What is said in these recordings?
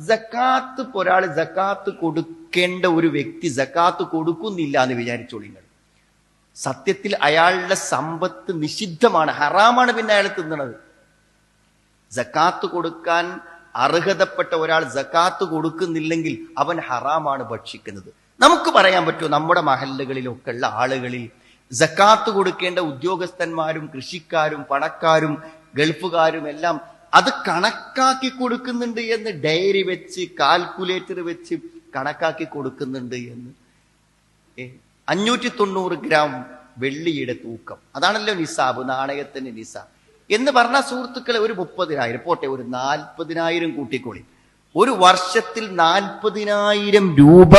ജക്കാത്ത് ഒരാൾ ജക്കാത്ത് കൊടുക്കേണ്ട ഒരു വ്യക്തി ജക്കാത്ത് കൊടുക്കുന്നില്ല എന്ന് വിചാരിച്ചോളൂ നിങ്ങൾ. സത്യത്തിൽ അയാളുടെ സമ്പത്ത് നിഷിദ്ധമാണ് ഹറാമാണ് പിന്നെ അയാൾ തിന്നണത്. ജക്കാത്ത് കൊടുക്കാൻ അർഹതപ്പെട്ട ഒരാൾ ജക്കാത്ത് കൊടുക്കുന്നില്ലെങ്കിൽ അവൻ ഹറാമാണ് ഭക്ഷിക്കുന്നത്. നമുക്ക് പറയാൻ പറ്റുമോ? നമ്മുടെ മഹല്ലുകളിലൊക്കെ ഉള്ള ആളുകളിൽ ജക്കാത്ത് കൊടുക്കേണ്ട ഉദ്യോഗസ്ഥന്മാരും കൃഷിക്കാരും പണക്കാരും ഗൾഫുകാരും എല്ലാം അത് കണക്കാക്കി കൊടുക്കുന്നുണ്ട് എന്ന് ഡയറി വെച്ച് കാൽക്കുലേറ്റർ വെച്ച് കണക്കാക്കി കൊടുക്കുന്നുണ്ട് എന്ന്. അഞ്ഞൂറ്റി തൊണ്ണൂറ് ഗ്രാം വെള്ളിയുടെ തൂക്കം. അതാണല്ലോ നിസാബ് നാണയത്തിന്റെ നിസാബ്. എന്ന് പറഞ്ഞ സുഹൃത്തുക്കളെ ഒരു മുപ്പതിനായിരം പോട്ടെ ഒരു നാൽപ്പതിനായിരം കൂട്ടിക്കോളി. ഒരു വർഷത്തിൽ നാൽപ്പതിനായിരം രൂപ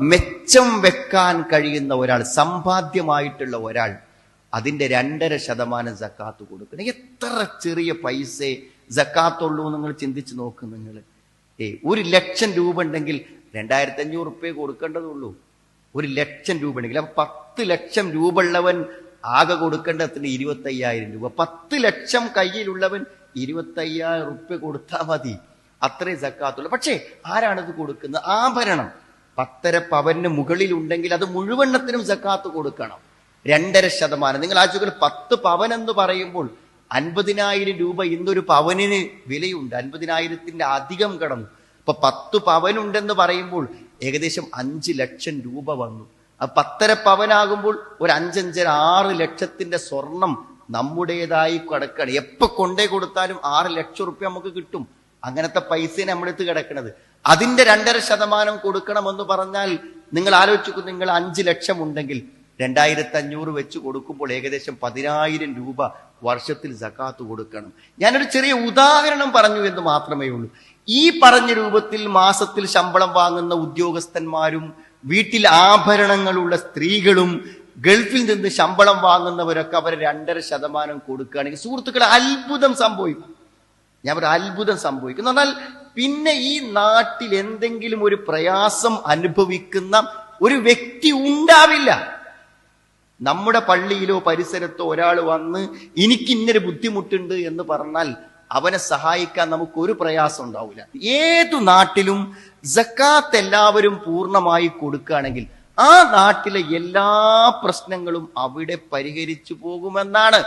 മെച്ചം വെക്കാൻ കഴിയുന്ന ഒരാൾ സമ്പാദ്യമായിട്ടുള്ള ഒരാൾ അതിന്റെ രണ്ടര ശതമാനം സക്കാത്ത് കൊടുക്കണം. എത്ര ചെറിയ പൈസ ജക്കാത്തുള്ളൂ നിങ്ങൾ ചിന്തിച്ച് നോക്ക് നിങ്ങൾ. ഏ ഒരു ലക്ഷം രൂപ ഉണ്ടെങ്കിൽ രണ്ടായിരത്തി അഞ്ഞൂറ് റുപ്യ കൊടുക്കേണ്ടതുള്ളൂ. ഒരു ലക്ഷം രൂപ ഉണ്ടെങ്കിൽ അപ്പൊ പത്ത് ലക്ഷം രൂപ ഉള്ളവൻ ആകെ കൊടുക്കേണ്ടതിന് ഇരുപത്തി അയ്യായിരം രൂപ. പത്ത് ലക്ഷം കയ്യിലുള്ളവൻ ഇരുപത്തി അയ്യായിരം റുപ്യ കൊടുത്താൽ മതി. അത്രേ ജക്കാത്തുള്ളൂ. പക്ഷേ ആരാണിത് കൊടുക്കുന്നത്? ആഭരണം. പത്തര പവന് മുകളിൽ ഉണ്ടെങ്കിൽ അത് മുഴുവണ്ണത്തിനും ജക്കാത്ത് കൊടുക്കണം. രണ്ടര ശതമാനം. നിങ്ങൾ ആചുകൾ പത്ത് പവൻ എന്ന് പറയുമ്പോൾ അൻപതിനായിരം രൂപ ഇന്നൊരു പവനിന് വിലയുണ്ട്. അൻപതിനായിരത്തിന്റെ അധികം കടന്നു. ഇപ്പൊ പത്ത് പവനുണ്ടെന്ന് പറയുമ്പോൾ ഏകദേശം അഞ്ച് ലക്ഷം രൂപ വന്നു. ആ പത്തര പവനാകുമ്പോൾ ഒരു അഞ്ചഞ്ചര ആറ് ലക്ഷത്തിന്റെ സ്വർണം നമ്മുടേതായി കിടക്കണം. എപ്പോ കൊണ്ടേ കൊടുത്താലും ആറ് ലക്ഷം റുപ്യ നമുക്ക് കിട്ടും. അങ്ങനത്തെ പൈസ നമ്മളെടുത്ത് കിടക്കണത്. അതിന്റെ രണ്ടര ശതമാനം കൊടുക്കണമെന്ന് പറഞ്ഞാൽ നിങ്ങൾ ആലോചിക്കും നിങ്ങൾ അഞ്ച് ലക്ഷം ഉണ്ടെങ്കിൽ രണ്ടായിരത്തി അഞ്ഞൂറ് വെച്ച് കൊടുക്കുമ്പോൾ ഏകദേശം പതിനായിരം രൂപ വർഷത്തിൽ സക്കാത്ത് കൊടുക്കണം. ഞാനൊരു ചെറിയ ഉദാഹരണം പറഞ്ഞു എന്ന് മാത്രമേ ഉള്ളൂ. ഈ പറഞ്ഞ രൂപത്തിൽ മാസത്തിൽ ശമ്പളം വാങ്ങുന്ന ഉദ്യോഗസ്ഥന്മാരും വീട്ടിൽ ആഭരണങ്ങളുള്ള സ്ത്രീകളും ഗൾഫിൽ നിന്ന് ശമ്പളം വാങ്ങുന്നവരൊക്കെ അവർ രണ്ടര ശതമാനം കൊടുക്കുകയാണെങ്കിൽ സുഹൃത്തുക്കളെ അത്ഭുതം സംഭവിക്കും. ഞാൻ ഒരു അത്ഭുതം സംഭവിക്കും. എന്നാൽ പിന്നെ ഈ നാട്ടിൽ എന്തെങ്കിലും ഒരു പ്രയാസം അനുഭവിക്കുന്ന ഒരു വ്യക്തി ഉണ്ടാവില്ല. നമ്മുടെ പള്ളിയിലോ പരിസരത്തോ ഒരാൾ വന്ന് എനിക്ക് ഇന്നൊരു ബുദ്ധിമുട്ടുണ്ട് എന്ന് പറഞ്ഞാൽ അവനെ സഹായിക്കാൻ നമുക്ക് ഒരു പ്രയാസം ഉണ്ടാവില്ല. ഏതു നാട്ടിലും ജക്കാത്ത് എല്ലാവരും പൂർണമായി കൊടുക്കുകയാണെങ്കിൽ ആ നാട്ടിലെ എല്ലാ പ്രശ്നങ്ങളും അവിടെ പരിഹരിച്ചു പോകുമെന്നാണ്.